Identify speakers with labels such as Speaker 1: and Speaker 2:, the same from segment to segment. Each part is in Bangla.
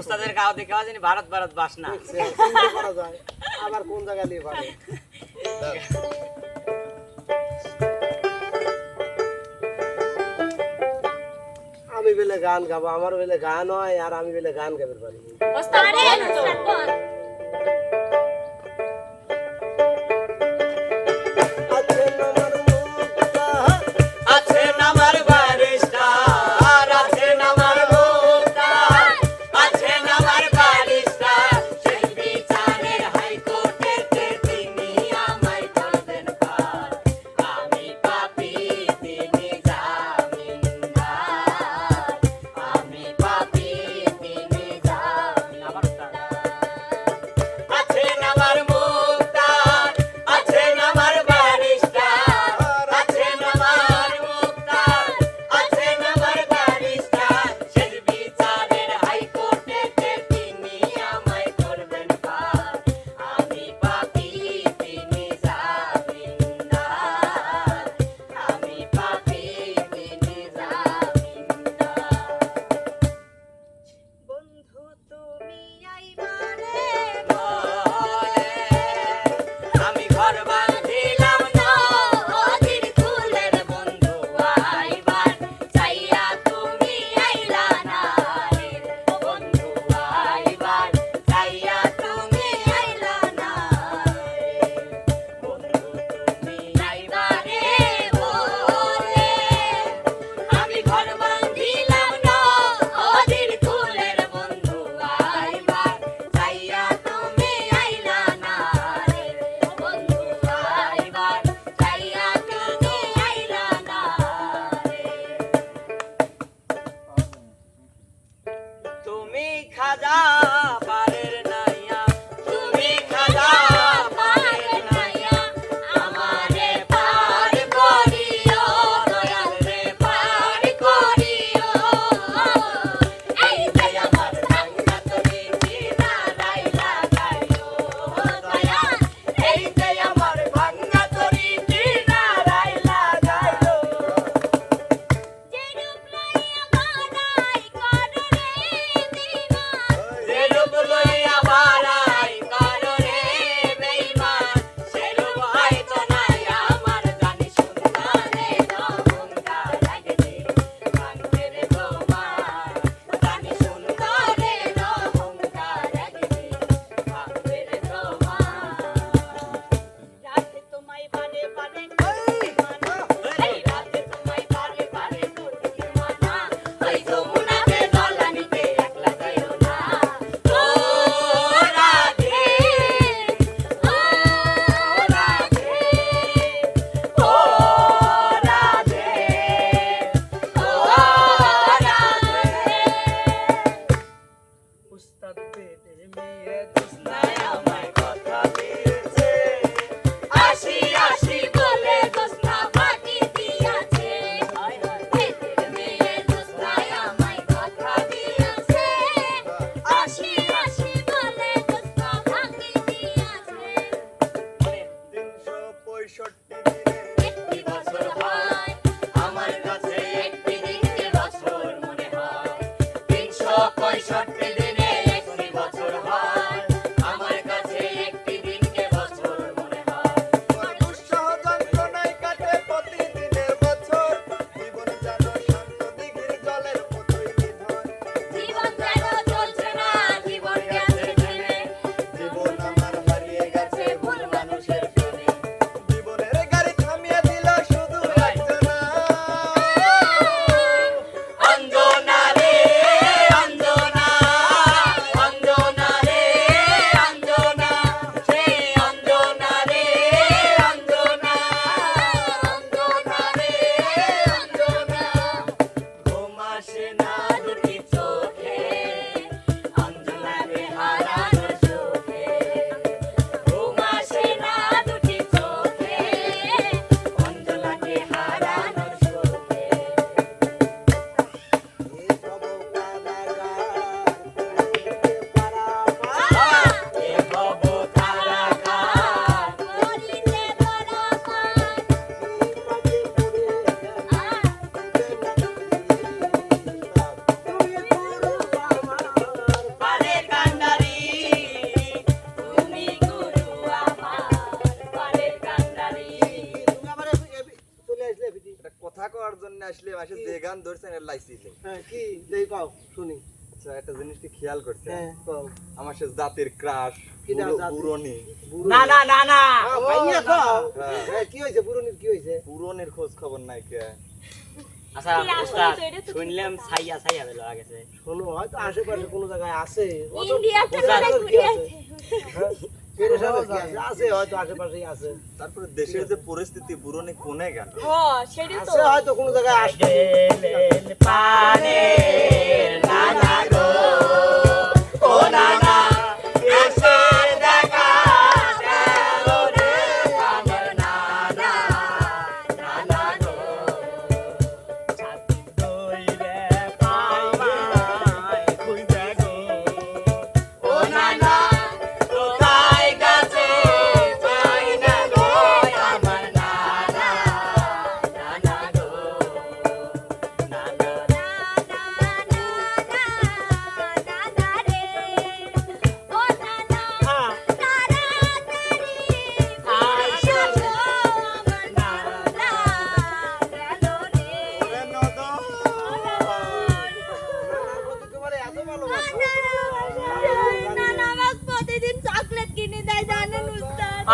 Speaker 1: উস্তাদের গাও দেখে হয় ভারত ভারত
Speaker 2: বাস না। আবার কোন জায়গা নিয়ে আমি বেলে গান গাবো আমার বেলে গান হয় আর আমি বেলে গান গাবের পারি।
Speaker 1: আসে যে গান ধরছেন এর লাইছিলে
Speaker 3: হ্যাঁ কি? দেই পাও শুনি।
Speaker 1: আচ্ছা একটা জিনিস কি খেয়াল করছে?
Speaker 3: হ্যাঁ পাও
Speaker 1: আমার সে জাতির ক্রাশ পুরনি
Speaker 2: না না না না।
Speaker 3: ভাইয়া কও।
Speaker 1: হ্যাঁ।
Speaker 3: হ্যাঁ কি হইছে পুরনির কি হইছে
Speaker 1: পুরনির খোঁজ খবর নাই কে?
Speaker 2: আচ্ছা শুনলাম সাইয়া সাইয়া বেলো আগেছে
Speaker 3: শোনো হয়তো আশেপাশে কোনো জায়গায়
Speaker 4: ঘুরে
Speaker 3: আছে? আছে? আছে হয়তো আশেপাশেই আছে।
Speaker 1: তারপরে দেশের যে পরিস্থিতি পুরনি কোনে গেল?
Speaker 3: আছে হয়তো কোনো জায়গায় আসবে।
Speaker 2: পানে না গো ও নানা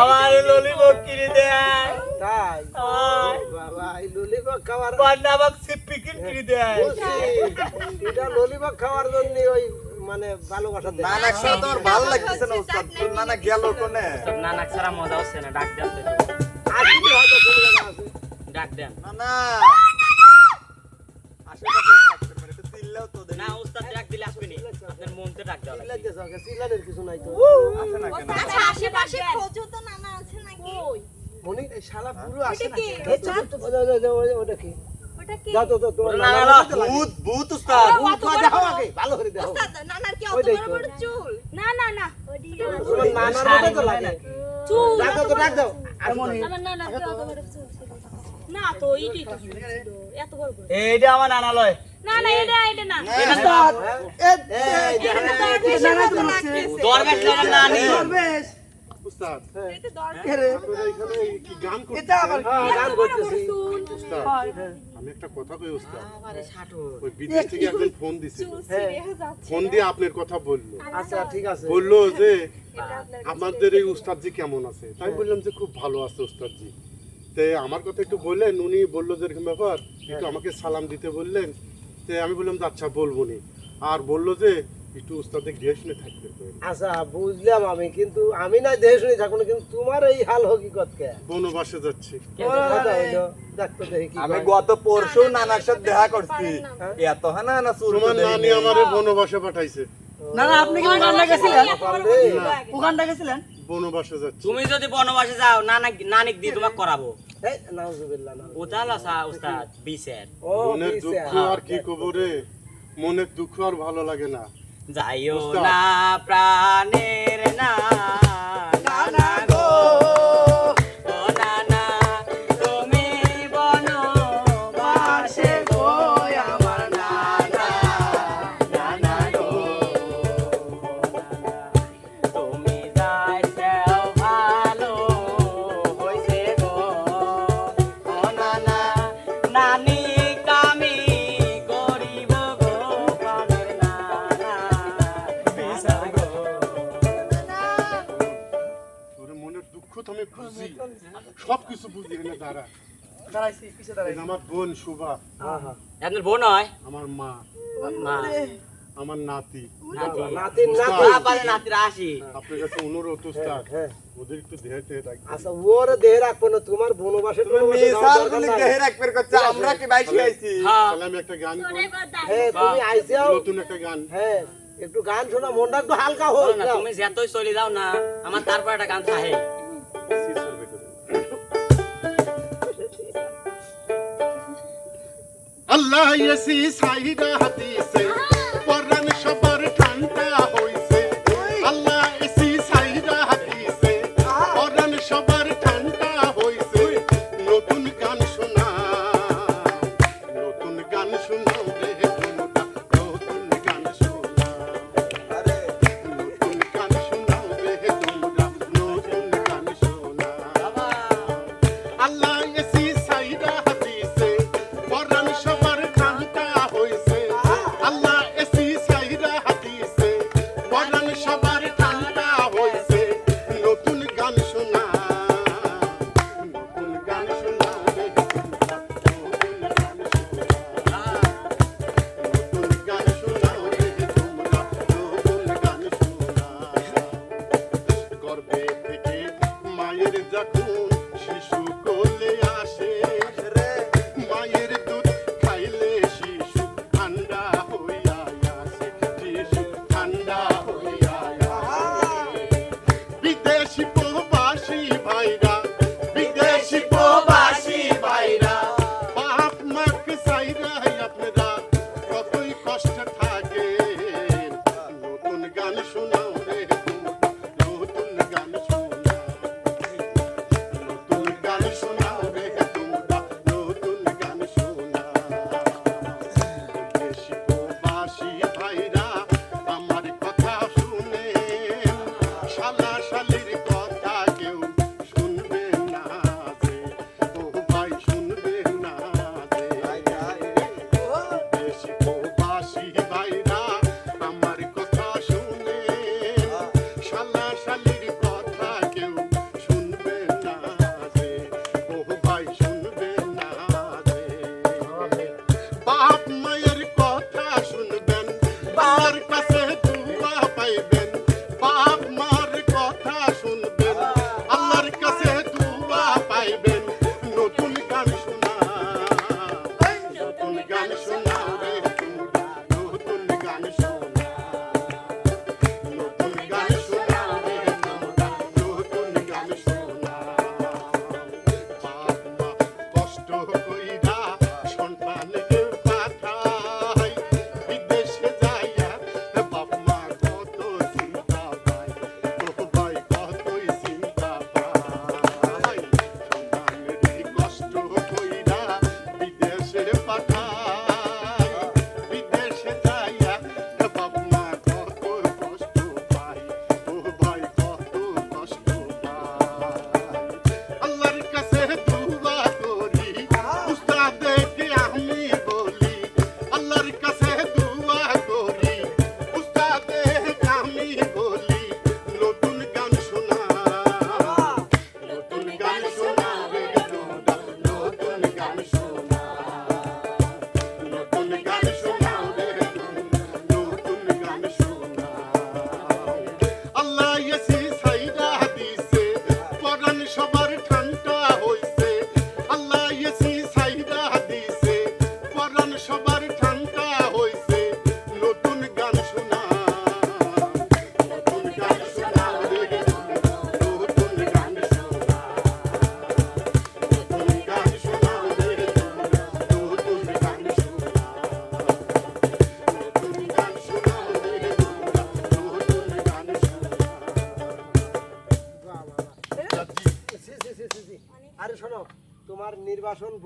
Speaker 2: আমার ললিপপ কিনে দেয়।
Speaker 3: তাই?
Speaker 2: আর
Speaker 3: বাবা এই ললিপপ খাওয়ার
Speaker 2: পান্ডাবাক সিপি কিনে দেয়।
Speaker 3: এটা ললিপপ খাওয়ার জন্য ওই মানে ভালোবাসা দেয়।
Speaker 1: নানা সাথে তোমার ভালো লাগতেছে না উস্তাদ। নানা গেল কোনে?
Speaker 2: সব ছাড়া মজা হচ্ছে না ডাক দেন তো
Speaker 3: আসবে হয়তো কোনো জায়গায় আছে?
Speaker 2: ডাক দেন।
Speaker 1: নানা! আশেপাশে থাকতে পারে একটু চিল্লাও তো দেখি
Speaker 2: না উস্তাদ ডাক দিলে আসবে নি। আপনার মনতে ডাক দেওয়া লাগবে।
Speaker 3: চিল্লাইতেছে ওকে, চিল্লানের কিছু নাই তো।
Speaker 4: আচ্ছা আশেপাশে খোঁজো তো
Speaker 3: মনি শালা পুরো আসে না ওটা কি মনি
Speaker 2: এইটা আমার নানা লয় দরবেশ নানি।
Speaker 5: উস্তাদ
Speaker 4: এটা
Speaker 5: গান
Speaker 3: হ্যাঁ, করতেছি।
Speaker 5: উস্তাদ আমি একটা কথা কই উস্তাদ ওই বিদেশ থেকে একজন ফোন
Speaker 3: হ্যাঁ।
Speaker 5: ফোন দিয়ে আপনার কথা বলল।
Speaker 3: আচ্ছা ঠিক আছে।
Speaker 5: বলল যে আমাদের এই উস্তাদজি কেমন আছে? তাই বললাম যে খুব ভালো আছে উস্তাদজি তে আমার কথা একটু বললেন উনি বলল যে এরকম ব্যাপার। একটু আমাকে সালাম দিতে বললেন। তে আমি বললাম যে আচ্ছা বলব নি। আর বলল যে একটু শুনে থাকতে
Speaker 3: আচ্ছা বুঝলাম আমি কিন্তু আমি না দেহে শুনে থাকুন কিন্তু তোমার এই হাল হকিকত কে?
Speaker 5: বনবাসে যাচ্ছি।
Speaker 1: আমি গত পরশু নানার সাথে দেখা করছি। এত হানা না
Speaker 5: তোমার নানি আমারে বনবাসে পাঠাইছে।
Speaker 6: না না আপনি কি ওখানটা গেছিলেন? ওখানটা গেছিলেন?
Speaker 5: বনবাসে যাচ্ছি।
Speaker 2: তুমি যদি বনবাসে যাও নানা নানিক দিয়ে তোমাকে করাবো। উস্তাদ
Speaker 5: মনের
Speaker 3: দিছে,
Speaker 5: দুঃখ
Speaker 3: হ্যাঁ।
Speaker 5: আর কি কবরে মনের দুঃখ আর ভালো লাগে না।
Speaker 2: যাইও। না প্রাণের না
Speaker 6: পিছে দাঁড়াই
Speaker 5: এই আমার বোন শোভা
Speaker 3: হ্যাঁ, হ্যাঁ।
Speaker 2: আপনার বোন হয়?
Speaker 5: আমার মা।
Speaker 2: মা।
Speaker 5: আমার নাতি।
Speaker 2: নাতি।
Speaker 3: নাতির নাতি।
Speaker 2: আসি
Speaker 5: আপনার কাছে অনুরোধ উস্তাদ।
Speaker 3: হ্যাঁ।
Speaker 5: ওদের একটু দেহে টেহে রাখবেন।
Speaker 3: আচ্ছা ওর দেহে রাখব না তোমার বনবাসের
Speaker 1: মিসাল গুলি দেহে করছে আমরা কি বাইশি আইছি?
Speaker 2: হ্যাঁ।
Speaker 5: তাহলে আমি একটা গান
Speaker 3: হ্যাঁ তুমি
Speaker 5: নতুন একটা গান।
Speaker 3: হ্যাঁ একটু গান শোনা মনটা একটু হালকা হোক
Speaker 2: তুমি যতই চলে যাও না আমার তারপর একটা গান থাকে।
Speaker 5: সি সার্ভে করে।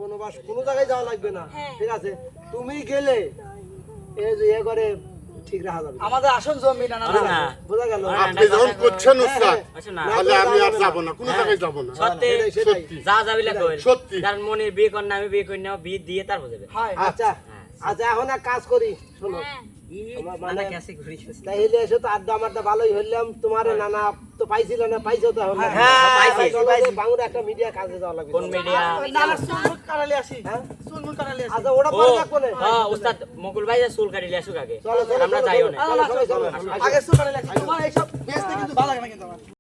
Speaker 3: বনবাস কোন জায়গায় যাওয়া লাগবে না।
Speaker 4: হ্যাঁ।
Speaker 3: ঠিক আছে? তুমি গেলে এই যে ইয়ে করে
Speaker 6: আমাদের আসল জমি না
Speaker 3: বোঝা
Speaker 5: আমি
Speaker 2: বিয়ে করি না বিয়ে দিয়ে তারপর যাবে। আচ্ছা।
Speaker 6: হ্যাঁ।
Speaker 3: হ্যাঁ। আচ্ছা এখন এক কাজ করি শোনো।
Speaker 4: হ্যাঁ।
Speaker 2: হ্যাঁ,
Speaker 3: হ্যাঁ,
Speaker 2: মকুল ভাই চুল কাটিলে আসুক আগে। আমরা
Speaker 3: যাই
Speaker 6: আগে চুল কাটিলে কিন্তু ভালো লাগে না কিন্তু আমার।